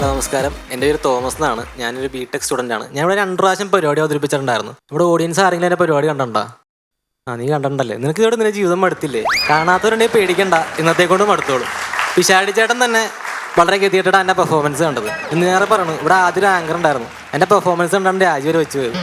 Hello നമസ്കാരം. എന്റെ പേര് തോമസ് എന്നാണ്. ഞാനൊരു ബി ടെക് സ്റ്റുഡന്റ് ആണ്. ഞാൻ ഇവിടെ രണ്ട് പ്രാവശ്യം പരിപാടി അവതരിപ്പിച്ചിട്ടുണ്ടായിരുന്നു. ഇവിടെ ഓഡിയൻസ് ആരെങ്കിലും എന്റെ പരിപാടി കണ്ടിട്ടുണ്ടോ? ആ നീ കണ്ടിട്ടുണ്ടല്ലേ? നിനക്ക് ഇവിടെ നിന്റെ ജീവിതം മടുത്തില്ലേ? കാണാത്തവരുണ്ടെങ്കിൽ പേടിക്കണ്ട. ഇന്നത്തേക്കൊണ്ടും മടുത്തോളൂ. പിശാടി ചേട്ടൻ തന്നെ വളരെ ഗതിയായിട്ടാണ് എന്റെ പെർഫോമൻസ് കണ്ടത്. ഇന്ന് നേരെ പറഞ്ഞു ഇവിടെ ആദ്യം ആങ്കർ ഉണ്ടായിരുന്നു. എന്റെ പെർഫോമൻസ് കണ്ടാണ് രാജി വരെ വെച്ച് പോയത്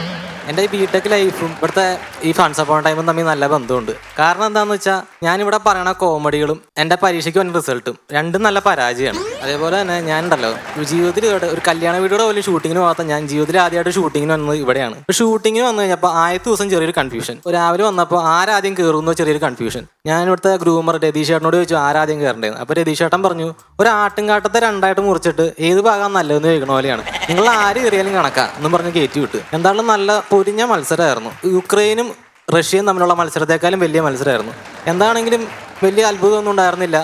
എന്റെ ഈ ബി ടെക് ലൈഫും ഇവിടുത്തെ ഈ ഫണ്ട്സ് അപ്പോൺ ടൈമും തമ്മിൽ നല്ല ബന്ധമുണ്ട്. കാരണം എന്താണെന്ന് വെച്ചാൽ ഞാനിവിടെ പറയണ കോമഡികളും എന്റെ പരീക്ഷയ്ക്ക് വന്ന റിസൾട്ടും രണ്ടും നല്ല പരാജയമാണ്. അതേപോലെ തന്നെ ഞാനുണ്ടല്ലോ. ജീവിതത്തിൽ ഒരു കല്യാണ വീഡിയോയുടെ പോലും ഷൂട്ടിങ്ങിന് മാത്രം ഞാൻ ജീവിതത്തിൽ ആദ്യമായിട്ട് ഷൂട്ടിങ്ങിന് വന്നത് ഇവിടെയാണ്. ഷൂട്ടിങ്ങിന് വന്നു കഴിഞ്ഞപ്പോൾ ആദ്യത്തെ ദിവസം ചെറിയൊരു കൺഫ്യൂഷൻ രാവിലെ വന്നപ്പോൾ ആരാദ്യം കയറുന്നോ ചെറിയൊരു കൺഫ്യൂഷൻ ഞാൻ ഇവിടുത്തെ ഗ്രൂമർ രതീഷ് ചേട്ടനോട് ചോദിച്ചു ആരാദ്യം കയറേണ്ടത് അപ്പോൾ രതീഷ് ചേട്ടൻ പറഞ്ഞു ഒരു ആട്ടുംകാട്ടത്തെ രണ്ടായിട്ട് മുറിച്ചിട്ട് ഏത് ഭാഗം നല്ലതെന്ന് ചോദിക്കണ പോലെയാണ്. നിങ്ങൾ ആര് കയറിയാലും കണക്കാ എന്നും പറഞ്ഞ് കയറ്റി വിട്ടു. എന്തായാലും നല്ല പൊരിഞ്ഞ മത്സരമായിരുന്നു. യുക്രൈനും റഷ്യയും തമ്മിലുള്ള മത്സരത്തെക്കാളും വലിയ മത്സരമായിരുന്നു. എന്താണെങ്കിലും വലിയ അത്ഭുതമൊന്നും ഉണ്ടായിരുന്നില്ല.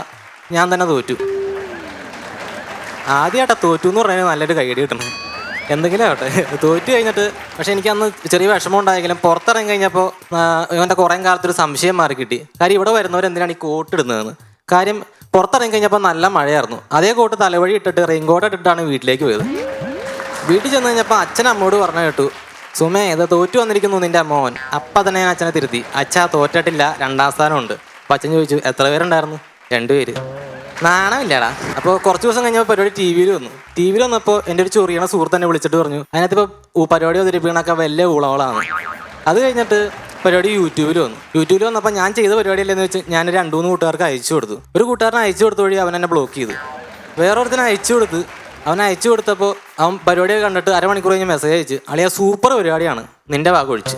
ഞാൻ തന്നെ തോറ്റു. ആദ്യമായിട്ടാ തോറ്റു എന്ന് പറഞ്ഞാൽ നല്ലൊരു കൈയടി കിട്ടണം. എന്തെങ്കിലും ആവട്ടെ. തോറ്റു കഴിഞ്ഞിട്ട് പക്ഷെ എനിക്ക് അന്ന് ചെറിയ വിഷമം ഉണ്ടായെങ്കിലും പുറത്തിറങ്ങി കഴിഞ്ഞപ്പോൾ ഇവന്റെ കുറേ കാലത്തൊരു സംശയം മാറി കിട്ടി. കാര്യം ഇവിടെ വരുന്നവർ എന്തിനാണ് ഈ കോട്ട് ഇടുന്നതെന്ന് കാര്യം പുറത്തിറങ്ങി കഴിഞ്ഞപ്പോൾ നല്ല മഴയായിരുന്നു. അതേ കോട്ട് തലവഴി ഇട്ടിട്ട് റെയിൻകോട്ട് ഇട്ടിട്ടാണ് വീട്ടിലേക്ക് പോയത്. വീട്ടിൽ ചെന്ന് കഴിഞ്ഞപ്പോൾ അച്ഛൻ അമ്മോട് പറഞ്ഞു കേട്ടു സുമേ ഇത് തോറ്റു വന്നിരിക്കുന്നു നിന്റെ മോൻ. അപ്പം തന്നെ ഞാൻ അച്ഛനെ തിരുത്തി. അച്ഛാ തോറ്റിട്ടില്ല. രണ്ടാം സ്ഥാനമുണ്ട്. അപ്പം അച്ഛൻ ചോദിച്ചു എത്ര പേരുണ്ടായിരുന്നു? രണ്ടുപേര്. നാണമില്ലടാ. അപ്പോൾ കുറച്ച് ദിവസം കഴിഞ്ഞപ്പോൾ പരിപാടി ടി വിയിൽ വന്നു. ടി വിയിൽ വന്നപ്പോൾ എന്റെ ഒരു ചൊറിയണ സുഹൃത്ത് എന്നെ വിളിച്ചിട്ട് പറഞ്ഞു അതിനകത്ത് ഇപ്പോൾ പരിപാടി അവതരിപ്പിക്കണൊക്കെ വലിയ ഊളവളാണ് അത് കഴിഞ്ഞിട്ട് പരിപാടി യൂട്യൂബിൽ വന്നു. യൂട്യൂബിൽ വന്നപ്പോൾ ഞാൻ ചെയ്ത പരിപാടിയല്ലെന്ന് വെച്ച് ഞാൻ രണ്ടു മൂന്ന് കൂട്ടുകാർക്ക് അയച്ചു കൊടുത്തു. ഒരു കൂട്ടുകാരനെ അയച്ചു കൊടുത്ത വഴി അവൻ എന്നെ ബ്ലോക്ക് ചെയ്തു. വേറൊരുത്തനെ അയച്ചു കൊടുത്ത് അവൻ അയച്ചു കൊടുത്തപ്പോൾ അവൻ പരിപാടിയൊക്കെ കണ്ടിട്ട് അരമണിക്കൂർ കഴിഞ്ഞ് മെസ്സേജ് അയച്ച് അളിയാ സൂപ്പർ പരിപാടിയാണ്. നിന്റെ ഭാഗം ഒഴിച്ച്.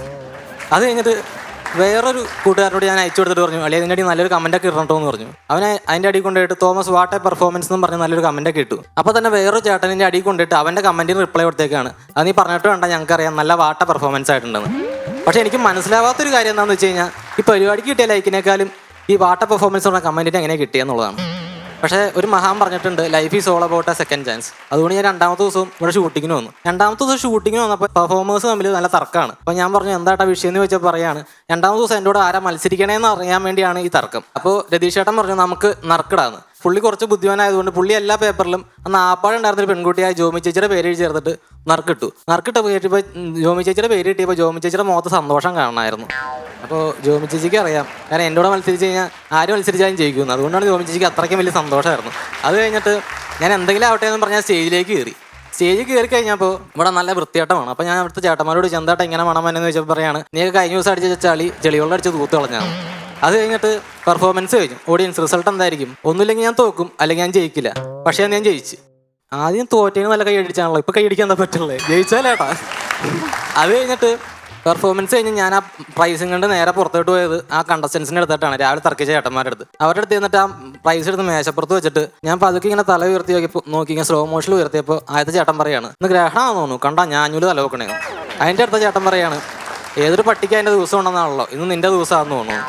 അത് കഴിഞ്ഞിട്ട് വേറൊരു കൂട്ടുകാരനോട് ഞാൻ അയച്ചു കൊടുത്തിട്ട് പറഞ്ഞു അല്ലെങ്കിൽ അതിന്റെ അടി നല്ലൊരു കമന്റൊക്കെ ഇടട്ടോ എന്ന് പറഞ്ഞു. അവനെ അതിന്റെ അടി കൊണ്ടുപോയിട്ട് തോമസ് വാട്ടെ പെർഫോമൻസ് എന്ന് പറഞ്ഞ് നല്ലൊരു കമന്റൊക്കെ ഇട്ടു. അപ്പോൾ തന്നെ വേറൊരു ചേട്ടനിന്റെ അടി കൊണ്ടിട്ട് അവന്റെ കമന്റിന് റിപ്ലൈ കൊടുത്തേക്കാണ്. അത് നീ പറഞ്ഞിട്ട് വേണ്ട ഞങ്ങൾക്കറിയാം നല്ല വാട്ട പെർഫോമൻസ് ആയിട്ടുണ്ടെന്ന്. പക്ഷേ എനിക്ക് മനസ്സിലാവാത്തൊരു കാര്യം എന്താണെന്ന് വെച്ച് കഴിഞ്ഞാൽ ഈ പരിപാടിക്ക് കിട്ടിയ ലൈക്കിനേക്കാളും ഈ വാട്ട പെർഫോമൻസ് ഉള്ള കമന്റിന് എങ്ങനെ കിട്ടിയെന്നുള്ളതാണ് പക്ഷേ ഒരു മഹാൻ പറഞ്ഞിട്ടുണ്ട് life is all about a second chance അതുകൊണ്ട് ഞാൻ രണ്ടാമത്തെ ദിവസം ഇവിടെ ഷൂട്ടിങ്ങിന് വന്നു. രണ്ടാമത്തെ ദിവസം ഷൂട്ടിങ്ങിന് വന്നപ്പോൾ പെർഫോമേഴ്സ് തമ്മിൽ നല്ല തർക്കമാണ്. അപ്പോൾ ഞാൻ പറഞ്ഞു എന്താട്ടാ വിഷയം എന്ന് വെച്ചാൽ പറയാണ് രണ്ടാമത്തെ ദിവസം എന്റെ കൂടെ ആരാ മത്സരിക്കണേന്ന് അറിയാൻ വേണ്ടിയാണ് ഈ തർക്കം. അപ്പോൾ രതീഷ് ചേട്ടൻ പറഞ്ഞു നമുക്ക് നറുക്കിടാന്ന്. പുള്ളി കുറച്ച് ബുദ്ധിമാനായതുകൊണ്ട് പുള്ളി എല്ലാ പേപ്പറിലും ഒരു പെൺകുട്ടിയായ ജോമി ചേച്ചിയുടെ പേര് എഴുതി ചേർത്തിട്ട് നറുക്കിട്ടു. നറുക്കിട്ട് കയറ്റിയപ്പോൾ ജോമി ചേച്ചിയുടെ പേര് കിട്ടിയപ്പോൾ ജോമി ചേച്ചിയുടെ മുഖത്ത് സന്തോഷം കാണണമായിരുന്നു. അപ്പോൾ ജോമി ചേച്ചിക്ക് അറിയാം. കാരണം എന്റെ കൂടെ മത്സരിച്ച് കഴിഞ്ഞാൽ ആരും മത്സരിച്ചാലും ജയിക്കുന്നു അതുകൊണ്ടാണ് ജോമി ചേച്ചിക്ക് അത്രയ്ക്കും വലിയ സന്തോഷമായിരുന്നു. അത് കഴിഞ്ഞിട്ട് ഞാൻ എന്തെങ്കിലും ആവട്ടെ എന്ന് പറഞ്ഞാൽ സ്റ്റേജിലേക്ക് കയറി. സ്റ്റേജിൽ കയറി കഴിഞ്ഞപ്പോൾ ഇവിടെ നല്ല വൃത്തിയാട്ടമാണ്. അപ്പോൾ ഞാൻ അവിടുത്തെ ചേട്ടന്മാരോട് ചെന്താട്ടം ഇങ്ങനെ മണമെന്ന് ചോദിച്ചപ്പോൾ പറയാണ് നീ കഴിഞ്ഞ ദിവസം അടിച്ച ചളി ചെളിവെള്ളം അടിച്ച് തൂത്ത് കളഞ്ഞാണ് അത് കഴിഞ്ഞിട്ട് പെർഫോമൻസ് കഴിഞ്ഞു. ഓഡിയൻസ് റിസൾട്ട് എന്തായിരിക്കും? ഒന്നുമില്ലെങ്കിൽ ഞാൻ തോക്കും അല്ലെങ്കിൽ ഞാൻ ജയിക്കില്ല. പക്ഷേ ഞാൻ ജയിച്ചു. ആദ്യം തോറ്റേന് നല്ല കൈ അടിച്ചാണല്ലോ. ഇപ്പൊ കൈ അടിക്കാൻ എന്താ പറ്റുള്ളേ? ജയിച്ചാലേട്ടാ അത് കഴിഞ്ഞിട്ട് പെർഫോമൻസ് കഴിഞ്ഞ് ഞാൻ ആ പ്രൈസും കണ്ട് നേരെ പുറത്തോട്ട് പോയത് ആ കണ്ടസ്റ്റൻസിന്റെ അടുത്തിട്ടാണ് രാവിലെ തർക്കിച്ച ചേട്ടന്മാരുടെ അടുത്ത്. അവരുടെ അടുത്ത് എന്നിട്ട് ആ പ്രൈസ് എടുത്ത് മേശപ്പുറത്ത് വെച്ചിട്ട് ഞാൻ പതുക്കെ ഇങ്ങനെ തല ഉയർത്തി നോക്കിയപ്പോൾ നോക്കി ഇങ്ങനെ സ്ലോ മോഷൻ ഉയർത്തിയപ്പോൾ ആദ്യത്തെ ചേട്ടൻ പറയാണ് ഇന്ന് ഗ്രഹണമാണെന്ന് തോന്നുന്നു. കണ്ടാ ഞാഞ്ഞൂൽ തല വെക്കണേ അതിന്റെ അടുത്ത ചേട്ടൻ പറയാണ് ഏതൊരു പട്ടിക്ക് അതിന്റെ ദിവസം ഉണ്ടെന്നാണല്ലോ. ഇന്ന് നിന്റെ ദിവസമാണെന്ന് തോന്നുന്നു.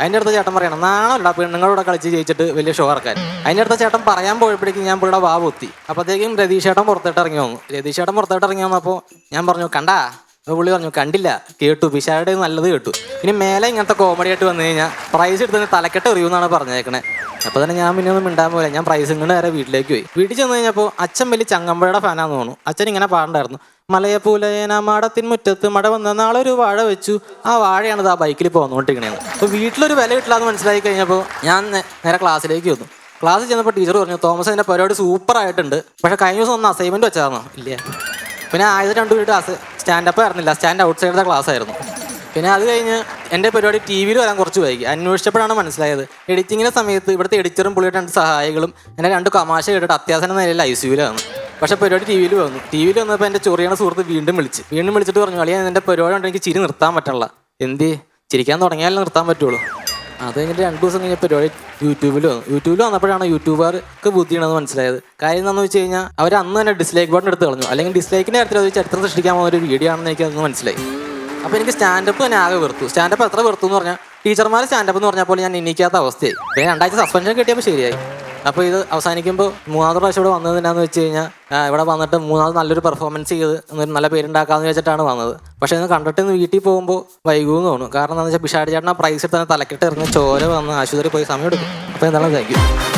അതിന്റെ അടുത്ത ചേട്ടൻ പറയണം നാണല്ല പെണ്ണുങ്ങളോട് കളിച്ച് ജയിച്ചിട്ട് വലിയ ഷോ ഇറക്കാൻ. അതിന്റെ അടുത്ത ചേട്ടൻ പറയാൻ പോയപ്പോഴേക്കും ഞാൻ പുള്ളിയുടെ വാ പൊത്തി. അപ്പോഴത്തേക്കും രതീഷ് ചേട്ടൻ പുറത്തോട്ട് ഇറങ്ങി വന്നു. രതീഷ് ചേട്ടൻ പുറത്തോട്ട് ഇറങ്ങി വന്നപ്പോൾ ഞാൻ പറഞ്ഞു കണ്ടാ? അപ്പോൾ പുള്ളി പറഞ്ഞു കണ്ടില്ല. കേട്ടു പിശാരുടെ നല്ലത് കേട്ടു. ഇനി മേലെ ഇങ്ങനത്തെ കോമഡി ആയിട്ട് വന്നു കഴിഞ്ഞാൽ പ്രൈസ് എടുത്തതിന് തലക്കെട്ട് എറിയൂ എന്നാണ് പറഞ്ഞേക്കണേ. അപ്പോൾ തന്നെ ഞാൻ പിന്നെ ഒന്നും മിണ്ടാൻ പോലെ ഞാൻ പ്രൈസ് ഇങ്ങനെ വരെ വീട്ടിലേക്ക് പോയി. വീട്ടിൽ ചെന്ന് കഴിഞ്ഞപ്പോൾ അച്ഛൻ വലിയ ചങ്ങമ്പഴയുടെ ഫാനാന്ന് തോന്നുന്നു. അച്ഛൻ ഇങ്ങനെ പാടണ്ടായിരുന്നു. മലയപ്പൂലയന മാടത്തിൻ മുറ്റത്ത് മട വന്ന നാളൊരു വാഴ വെച്ചു. ആ വാഴയാണ് ആ ബൈക്കിൽ പോന്നുകൊണ്ടിരിക്കണേന്ന് അപ്പോൾ വീട്ടിലൊരു വില കിട്ടില്ല എന്ന് മനസ്സിലാക്കി കഴിഞ്ഞപ്പോൾ ഞാൻ നേരെ ക്ലാസ്സിലേക്ക് വന്നു ക്ലാസ്സിൽ ചെന്നപ്പോൾ ടീച്ചർ പറഞ്ഞു തോമസ് അതിന്റെ പരിപാടി സൂപ്പർ ആയിട്ടുണ്ട്. പക്ഷേ കഴിഞ്ഞ ദിവസം ഒന്ന് അസൈൻമെന്റ് വെച്ചതാണോ ഇല്ല. പിന്നെ ആയത് രണ്ടു വീട്ട് സ്റ്റാൻഡപ്പ് ആയിരുന്നില്ല സ്റ്റാൻഡ് ഔട്ട് സൈഡ് ക്ലാസ് ആയിരുന്നു. പിന്നെ അത് കഴിഞ്ഞ് എന്റെ പരിപാടി ടി വിയിൽ വരാൻ കുറച്ച് വൈകി. അന്വേഷിച്ചപ്പോഴാണ് മനസ്സിലായത്. എഡിറ്റിങ്ങിന്റെ സമയത്ത് ഇവിടുത്തെ എഡിറ്ററും പുള്ളിയുടെ രണ്ട് സഹായികളും എന്നെ രണ്ട് കമാശ കേട്ടിട്ട് അത്യാസന നിലയിൽ ഐ സിയുലാണ് പക്ഷേ പരിപാടി ടി വിയിൽ വന്നു. ടി വിയിൽ വന്നപ്പോൾ എന്റെ ചൊറിയണ സുഹൃത്ത് വീണ്ടും വിളിച്ച്. വീണ്ടും വിളിച്ചിട്ട് പറഞ്ഞു അളിയാ എന്റെ പരിപാടി കൊണ്ട് എനിക്ക് ചിരി നിർത്താൻ പറ്റണില്ല. എന്ത്? ചിരിക്കാൻ തുടങ്ങിയാലേ നിർത്താൻ പറ്റുള്ളൂ? അത് കഴിഞ്ഞിട്ട് രണ്ട് ദിവസം കഴിഞ്ഞ പരിപാടി യൂട്യൂബിൽ വന്നു. യൂട്യൂബിൽ വന്നപ്പോഴാണ് യൂട്യൂബർക്ക് ബുദ്ധിയാണെന്ന് മനസ്സിലായത്. കാര്യം എന്താണെന്ന് വെച്ച് കഴിഞ്ഞാൽ അവർ അന്ന് തന്നെ ഡിസ്ലൈക്ക് ബട്ടൺ എടുത്ത് കളഞ്ഞു. അല്ലെങ്കിൽ ഡിസ്ലൈക്കിന്റെ കാര്യത്തിൽ അത് ചരിത്രം സൃഷ്ടിക്കാൻ പോകുന്ന ഒരു വീഡിയോ ആണെന്ന് എനിക്ക് അതൊന്ന് മനസ്സിലായി. അപ്പോൾ എനിക്ക് സ്റ്റാൻഡപ്പ് തന്നെ ആകെ വെറുത്തു. സ്റ്റാൻഡപ്പ് എത്ര വെറുത്തു എന്ന് പറഞ്ഞാൽ ടീച്ചർമാർ സ്റ്റാൻഡപ്പ് എന്ന് പറഞ്ഞപ്പോൾ ഞാൻ എണ്ണിക്കാത്ത അവസ്ഥയായി. പിന്നെ രണ്ടാഴ്ച സസ്പെൻഷൻ കിട്ടിയപ്പോൾ ശരിയായി. അപ്പോൾ ഇത് അവസാനിക്കുമ്പോൾ മൂന്നാമത്തെ പ്രാവശ്യം ഇവിടെ വന്നത് എന്നാന്ന് വെച്ച് കഴിഞ്ഞാൽ ഇവിടെ വന്നിട്ട് മൂന്നാമത് നല്ലൊരു പെർഫോമൻസ് ചെയ്ത് എന്നൊരു നല്ല പേരുണ്ടാക്കാമെന്ന് വെച്ചിട്ടാണ് വന്നത്. പക്ഷേ ഇത് കണ്ടിട്ട് ഇന്ന് വീട്ടിൽ പോകുമ്പോൾ വൈകുമെന്ന് തോന്നുന്നു കാരണം എന്താണെന്ന് വെച്ചാൽ പിഷാടി ചേട്ടൻ ആ പ്രൈസ് എടുത്ത് തന്നെ തലക്കെട്ട് ഇറങ്ങി ചോര വന്ന് ആശുപത്രി പോയി സമയം എടുക്കും. അപ്പോൾ എന്താണ് താങ്ക്